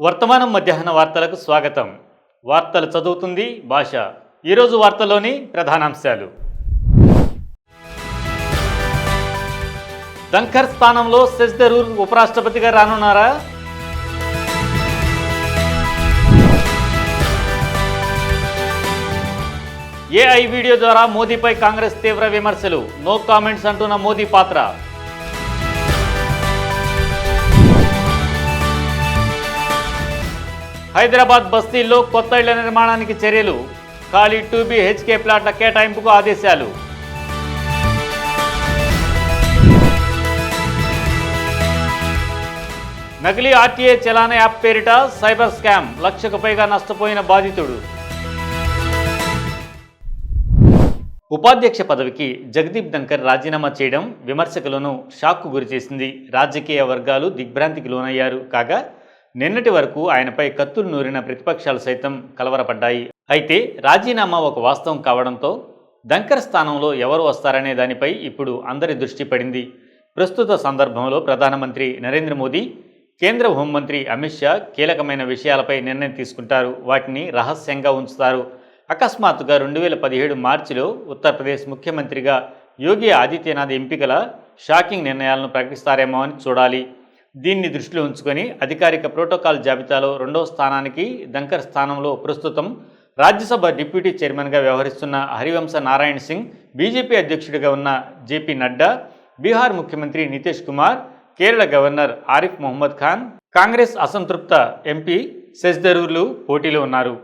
వర్తమానం మధ్యాహ్న వార్తలకు స్వాగతం. వార్తలు చదువుతుంది భాష. ఈరోజు వార్తలోని ప్రధానాంశాలు. దంకర్ స్థానంలో శశిధరూర్ ఉపరాష్ట్రపతిగా రానున్నారా? ఏఐ వీడియో ద్వారా మోదీపై కాంగ్రెస్ తీవ్ర విమర్శలు. నో కామెంట్స్ అంటున్న మోదీ పాత్ర. హైదరాబాద్ బస్తీల్లో కొత్త ఇళ్ళ నిర్మాణానికి చర్యలు. ఖాళీ టూ బి హెచ్కే ప్లాట్ల కేటాయింపుకు ఆదేశాలు. నకిలీ ఆర్టీఏ చలాన యాప్ పేరిట సైబర్ స్కామ్ లక్షకు పైగా నష్టపోయిన బాధితుడు. ఉపాధ్యక్ష పదవికి జగదీప్ ధంకర్ రాజీనామా చేయడం విమర్శకులను షాక్కు గురిచేసింది. రాజకీయ వర్గాలు దిగ్భ్రాంతికి లోనయ్యారు. కాగా నిన్నటి వరకు ఆయనపై కత్తులు నూరిన ప్రతిపక్షాలు సైతం కలవరపడ్డాయి. అయితే రాజీనామా ఒక వాస్తవం కావడంతో దంకర్ స్థానంలో ఎవరు వస్తారనే దానిపై ఇప్పుడు అందరి దృష్టి పడింది. ప్రస్తుత సందర్భంలో ప్రధానమంత్రి నరేంద్ర మోదీ కేంద్ర హోంమంత్రి అమిత్ షా కీలకమైన విషయాలపై నిర్ణయం తీసుకుంటారు. వాటిని రహస్యంగా ఉంచుతారు. అకస్మాత్తుగా రెండు వేల పదిహేడు మార్చిలో ఉత్తరప్రదేశ్ ముఖ్యమంత్రిగా యోగి ఆదిత్యనాథ్ ఎంపికల షాకింగ్ నిర్ణయాలను ప్రకటిస్తారేమో అని చూడాలి. దీన్ని దృష్టిలో ఉంచుకొని అధికారిక ప్రోటోకాల్ జాబితాలో రెండవ స్థానానికి దంకర్ స్థానంలో ప్రస్తుతం రాజ్యసభ డిప్యూటీ చైర్మన్గా వ్యవహరిస్తున్న హరివంశ నారాయణ సింగ్ బీజేపీ అధ్యక్షుడిగా ఉన్న జేపీ నడ్డా బీహార్ ముఖ్యమంత్రి నితీష్ కుమార్ కేరళ గవర్నర్ ఆరిఫ్ మొహమ్మద్ ఖాన్ కాంగ్రెస్ అసంతృప్త ఎంపీ శశిధరూర్లు పోటీలో ఉన్నారు.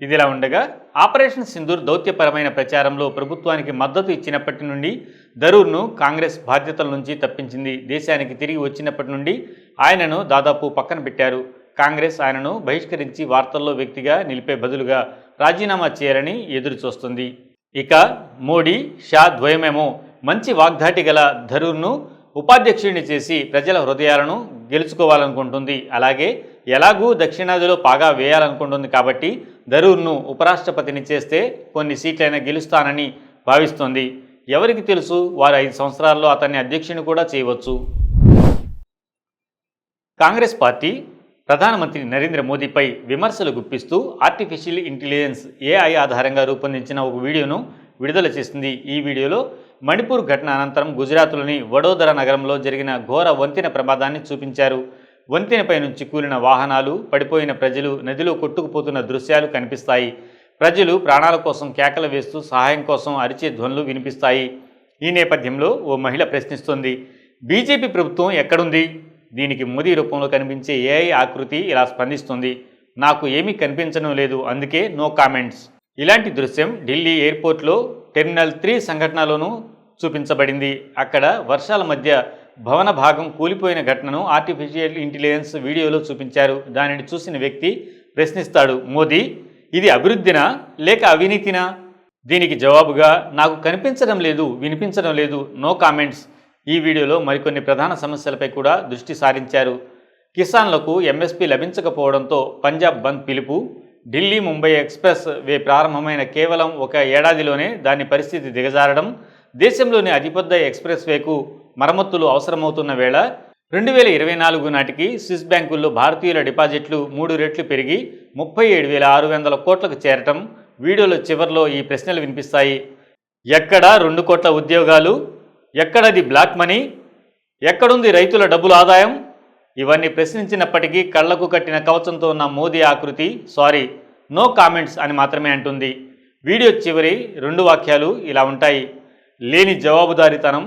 ఇదిలా ఉండగా ఆపరేషన్ సింధూర్ దౌత్యపరమైన ప్రచారంలో ప్రభుత్వానికి మద్దతు ఇచ్చినప్పటి నుండి ధరూర్ను కాంగ్రెస్ బాధ్యతల నుంచి తప్పించింది దేశానికి తిరిగి వచ్చినప్పటి నుండి ఆయనను దాదాపు పక్కన పెట్టారు. కాంగ్రెస్ ఆయనను బహిష్కరించి వార్తల్లో వ్యక్తిగా నిలిపే బదులుగా రాజీనామా చేయాలని ఎదురు చూస్తుంది ఇక మోడీ షా ద్వయమేమో మంచి వాగ్దాటి గల ధరూర్ను ఉపాధ్యక్షుడిని చేసి ప్రజల హృదయాలను గెలుచుకోవాలనుకుంటుంది. అలాగే ఎలాగూ దక్షిణాదిలో పాగా వేయాలనుకుంటుంది కాబట్టి ధరూర్ను ఉపరాష్ట్రపతిని చేస్తే కొన్ని సీట్లైనా గెలుస్తానని భావిస్తోంది. ఎవరికి తెలుసు వారు ఐదు సంవత్సరాల్లో అతన్ని అధ్యక్షుని కూడా చేయవచ్చు. కాంగ్రెస్ పార్టీ ప్రధానమంత్రి నరేంద్ర మోదీపై విమర్శలు గుప్పిస్తూ ఆర్టిఫిషియల్ ఇంటెలిజెన్స్ ఏఐ ఆధారంగా రూపొందించిన ఒక వీడియోను విడుదల చేసింది. ఈ వీడియోలో మణిపూర్ ఘటన అనంతరం గుజరాత్లోని వడోదర నగరంలో జరిగిన ఘోర వంతెన ప్రమాదాన్ని చూపించారు. వంతెనపై నుంచి కూలిన వాహనాలు పడిపోయిన ప్రజలు నదిలో కొట్టుకుపోతున్న దృశ్యాలు కనిపిస్తాయి. ప్రజలు ప్రాణాల కోసం కేకలు వేస్తూ సహాయం కోసం అరిచే ధ్వనులు వినిపిస్తాయి. ఈ నేపథ్యంలో ఓ మహిళ ప్రశ్నిస్తోంది. బీజేపీ ప్రభుత్వం ఎక్కడుంది? దీనికి మోదీ రూపంలో కనిపించే ఏఐ ఆకృతి ఇలా స్పందిస్తుంది. నాకు ఏమీ కనిపించడం లేదు అందుకే నో కామెంట్స్ ఇలాంటి దృశ్యం ఢిల్లీ ఎయిర్పోర్ట్లో టెర్మినల్ త్రీ సంఘటనలోనూ చూపించబడింది. అక్కడ వర్షాల మధ్య భవన భాగం కూలిపోయిన ఘటనను ఆర్టిఫిషియల్ ఇంటెలిజెన్స్ వీడియోలో చూపించారు. దానిని చూసిన వ్యక్తి ప్రశ్నిస్తాడు మోదీ ఇది అభివృద్ధినా లేక అవినీతినా? దీనికి జవాబుగా నాకు కనిపించడం లేదు వినిపించడం లేదు నో కామెంట్స్ ఈ వీడియోలో మరికొన్ని ప్రధాన సమస్యలపై కూడా దృష్టి సారించారు. కిసాన్లకు ఎంఎస్పీ లభించకపోవడంతో పంజాబ్ బంద్ పిలుపు ఢిల్లీ ముంబై ఎక్స్ప్రెస్ వే ప్రారంభమైన కేవలం ఒక ఏడాదిలోనే దాని పరిస్థితి దిగజారడం దేశంలోని అతిపెద్ద ఎక్స్ప్రెస్ వేకు మరమ్మతులు అవసరమవుతున్న వేళ రెండు వేల ఇరవై నాలుగు నాటికి స్విస్ బ్యాంకుల్లో భారతీయుల డిపాజిట్లు మూడు రెట్లు పెరిగి ముప్పై ఏడు వేల ఆరు వందల కోట్లకు చేరటం వీడియోలో చివరిలో ఈ ప్రశ్నలు వినిపిస్తాయి. ఎక్కడ రెండు కోట్ల ఉద్యోగాలు ఎక్కడది బ్లాక్ మనీ? ఎక్కడుంది రైతుల డబ్బుల ఆదాయం? ఇవన్నీ ప్రశ్నించినప్పటికీ కళ్ళకు కట్టిన కవచంతో ఉన్న మోదీ ఆకృతి సారీ నో కామెంట్స్ అని మాత్రమే అంటుంది. వీడియో చివరి రెండు వాక్యాలు ఇలా ఉంటాయి. లేని జవాబుదారీతనం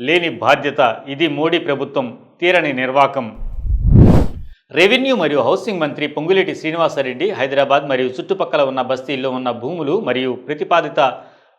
లేని బాధ్యత ఇది మోడీ ప్రభుత్వం తీరని నిర్వాకం. రెవెన్యూ మరియు హౌసింగ్ మంత్రి పొంగులేటి శ్రీనివాసరెడ్డి హైదరాబాద్ మరియు చుట్టుపక్కల ఉన్న బస్తీల్లో ఉన్న భూములు మరియు ప్రతిపాదిత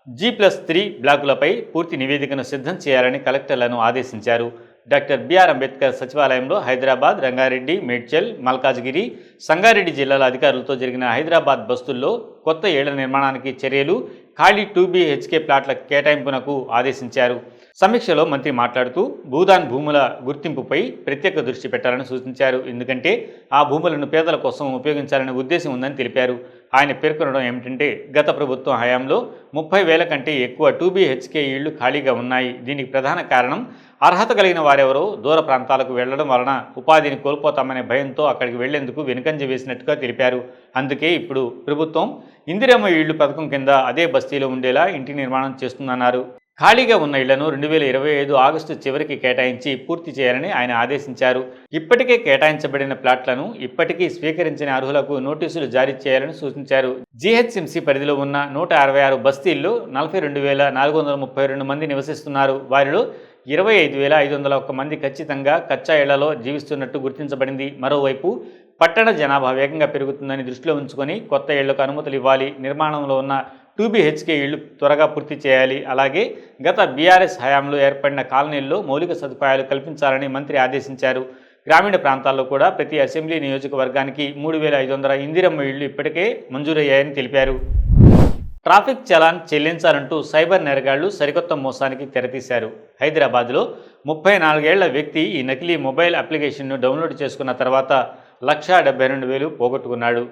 జీ ప్లస్ త్రీ బ్లాకులపై పూర్తి నివేదికను సిద్ధం చేయాలని కలెక్టర్లను ఆదేశించారు. డాక్టర్ బిఆర్ అంబేద్కర్ సచివాలయంలో హైదరాబాద్ రంగారెడ్డి మేడ్చల్ మల్కాజ్గిరి సంగారెడ్డి జిల్లాల అధికారులతో జరిగిన హైదరాబాద్ బస్తుల్లో కొత్త ఏళ్ళ నిర్మాణానికి చర్యలు ఖాళీ టూ బి హెచ్కే ప్లాట్ల కేటాయింపునకు ఆదేశించారు. సమీక్షలో మంత్రి మాట్లాడుతూ భూదాన్ భూముల గుర్తింపుపై ప్రత్యేక దృష్టి పెట్టాలని సూచించారు. ఎందుకంటే ఆ భూములను పేదల కోసం ఉపయోగించాలనే ఉద్దేశం ఉందని తెలిపారు. ఆయన పేర్కొనడం ఏమిటంటే గత ప్రభుత్వం హయాంలో ముప్పై వేల కంటే ఎక్కువ టూ బీహెచ్కే ఇళ్ళు ఖాళీగా ఉన్నాయి. దీనికి ప్రధాన కారణం అర్హత కలిగిన వారెవరో దూర ప్రాంతాలకు వెళ్ళడం వలన ఉపాధిని కోల్పోతామనే భయంతో అక్కడికి వెళ్ళేందుకు వెనుకంజ వేసినట్టుగా తెలిపారు. అందుకే ఇప్పుడు ప్రభుత్వం ఇందిరమ్మ ఇళ్ళు పథకం కింద అదే బస్తీలో ఉండేలా ఇంటి నిర్మాణం చేస్తుందన్నారు. ఖాళీగా ఉన్న ఇళ్ళను రెండు వేల ఇరవై ఐదు ఆగస్టు చివరికి కేటాయించి పూర్తి చేయాలని ఆయన ఆదేశించారు. ఇప్పటికే కేటాయించబడిన ప్లాట్లను ఇప్పటికీ స్వీకరించిన అర్హులకు నోటీసులు జారీ చేయాలని సూచించారు. జీహెచ్ఎంసీ పరిధిలో ఉన్న నూట అరవై ఆరు బస్తీల్లో నలభై రెండు వేల నాలుగు వందల ముప్పై రెండు మంది నివసిస్తున్నారు. వారిలో ఇరవై ఐదు వేల ఐదు వందల ఒక్క మంది ఖచ్చితంగా కచ్చా ఇళ్ళలో జీవిస్తున్నట్టు గుర్తించబడింది. మరోవైపు పట్టణ జనాభా వేగంగా పెరుగుతుందని దృష్టిలో ఉంచుకొని కొత్త ఇళ్ళకు అనుమతులు ఇవ్వాలి. నిర్మాణంలో ఉన్న టూ బీహెచ్కే ఇళ్ళు త్వరగా పూర్తి చేయాలి. అలాగే గత బీఆర్ఎస్ హయాంలో ఏర్పడిన కాలనీల్లో మౌలిక సదుపాయాలు కల్పించాలని మంత్రి ఆదేశించారు. గ్రామీణ ప్రాంతాల్లో కూడా ప్రతి అసెంబ్లీ నియోజకవర్గానికి మూడు వేల ఐదు వందల ఇందిరమ్మ ఇళ్ళు ఇప్పటికే మంజూరయ్యాయని తెలిపారు. ట్రాఫిక్ చలాన్ చెల్లించాలంటూ సైబర్ నేరగాళ్ళు సరికొత్త మోసానికి తెరతీశారు. హైదరాబాద్లో ముప్పై నాలుగేళ్ళ వ్యక్తి ఈ నకిలీ మొబైల్ అప్లికేషన్ను డౌన్లోడ్ చేసుకున్న తర్వాత లక్షా డెబ్బై రెండు వేలు పోగొట్టుకున్నాడు.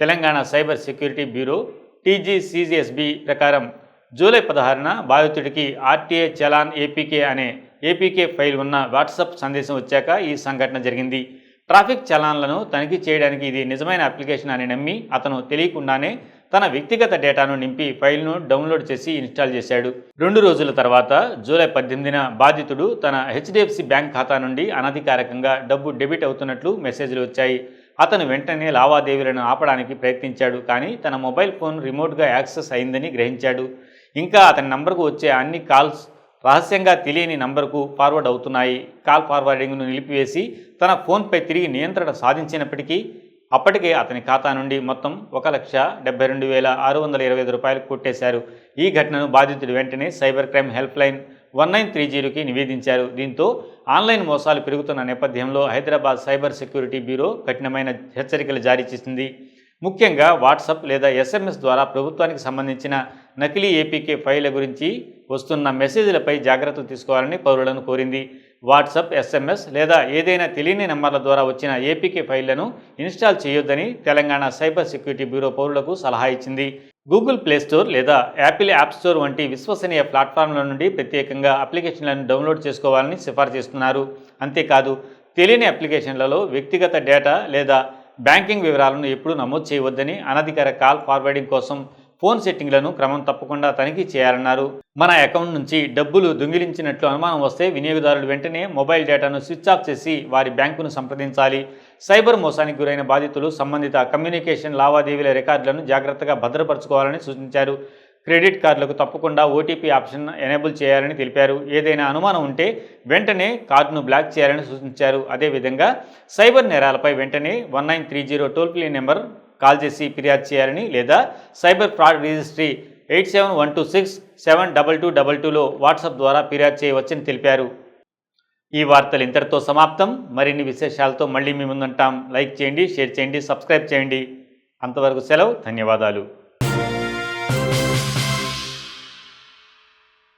Telangana cyber security bureau TGCSB ప్రకారం జూలై పదహారున బాధితుడికి ఆర్టీఏ చలాన్ ఏపీకే అనే ఏపీకే ఫైల్ ఉన్న వాట్సాప్ సందేశం వచ్చాక ఈ సంఘటన జరిగింది. ట్రాఫిక్ చలాన్లను తనిఖీ చేయడానికి ఇది నిజమైన అప్లికేషన్ అని నమ్మి అతను తెలియకుండానే తన వ్యక్తిగత డేటాను నింపి ఫైల్ను డౌన్లోడ్ చేసి ఇన్స్టాల్ చేశాడు. రెండు రోజుల తర్వాత జూలై పద్దెనిమిదిన బాధితుడు తన హెచ్డిఎఫ్సి బ్యాంక్ ఖాతా నుండి అనధికారికంగా డబ్బు డెబిట్ అవుతున్నట్లు మెసేజ్లు వచ్చాయి. అతను వెంటనే లావాదేవీలను ఆపడానికి ప్రయత్నించాడు కానీ తన మొబైల్ ఫోన్ రిమోట్గా యాక్సెస్ అయిందని గ్రహించాడు. ఇంకా అతని నంబర్కు వచ్చే అన్ని కాల్స్ రహస్యంగా తెలియని నంబర్కు ఫార్వర్డ్ అవుతున్నాయి. కాల్ ఫార్వర్డింగ్ను నిలిపివేసి తన ఫోన్పై తిరిగి నియంత్రణ సాధించినప్పటికీ అప్పటికే అతని ఖాతా నుండి మొత్తం ఒక లక్ష డెబ్బై రెండు వేల ఆరు వందల ఇరవై ఐదు రూపాయలు కొట్టేశారు. ఈ ఘటనను బాధితుడు వెంటనే cyber crime helpline one nine three జీరోకి నివేదించారు. దీంతో ఆన్లైన్ మోసాలు పెరుగుతున్న నేపథ్యంలో హైదరాబాద్ సైబర్ సెక్యూరిటీ బ్యూరో కఠినమైన హెచ్చరికలు జారీ చేసింది. ముఖ్యంగా వాట్సాప్ లేదా ఎస్ఎంఎస్ ద్వారా ప్రభుత్వానికి సంబంధించిన నకిలీ ఏపీకే ఫైళ్ళ గురించి వస్తున్న మెసేజ్లపై జాగ్రత్తలు తీసుకోవాలని పౌరులను కోరింది. వాట్సాప్ ఎస్ఎంఎస్ లేదా ఏదైనా తెలియని నెంబర్ల ద్వారా వచ్చిన ఏపీకే ఫైళ్ళను ఇన్స్టాల్ చేయొద్దని తెలంగాణ సైబర్ సెక్యూరిటీ బ్యూరో పౌరులకు సలహా ఇచ్చింది. గూగుల్ ప్లే స్టోర్ లేదా యాపిల్ యాప్ స్టోర్ వంటి విశ్వసనీయ ప్లాట్ఫామ్ల నుండి ప్రత్యేకంగా అప్లికేషన్లను డౌన్లోడ్ చేసుకోవాలని సిఫార్సు చేస్తున్నారు. అంతేకాదు తెలియని అప్లికేషన్లలో వ్యక్తిగత డేటా లేదా బ్యాంకింగ్ వివరాలను ఎప్పుడూ నమోదు చేయవద్దని అనధికార కాల్ ఫార్వర్డింగ్ కోసం ఫోన్ సెట్టింగ్లను క్రమం తప్పకుండా తనిఖీ చేయాలన్నారు. మన అకౌంట్ నుంచి డబ్బులు దొంగిలించినట్లు అనుమానం వస్తే వినియోగదారులు వెంటనే మొబైల్ డేటాను స్విచ్ ఆఫ్ చేసి వారి బ్యాంకును సంప్రదించాలి. సైబర్ మోసానికి గురైన బాధితులు సంబంధిత కమ్యూనికేషన్ లావాదేవీల రికార్డులను జాగ్రత్తగా భద్రపరచుకోవాలని సూచించారు. క్రెడిట్ కార్డులకు తప్పకుండా ఓటీపీ ఆప్షన్ ఎనేబుల్ చేయాలని తెలిపారు. ఏదైనా అనుమానం ఉంటే వెంటనే కార్డును బ్లాక్ చేయాలని సూచించారు. అదేవిధంగా సైబర్ నేరాలపై వెంటనే one nine three zero toll free number call చేసి ఫిర్యాదు చేయాలని లేదా cyber fraud registry eight seven one two six seven double two double టూలో వాట్సాప్ ద్వారా ఫిర్యాదు చేయవచ్చని తెలిపారు. ఈ వార్తలు ఇంతటితో సమాప్తం. మరిన్ని విశేషాలతో మళ్ళీ మీ ముందుంటాం. లైక్ చేయండి షేర్ చేయండి సబ్స్క్రైబ్ చేయండి. అంతవరకు సెలవు ధన్యవాదాలు.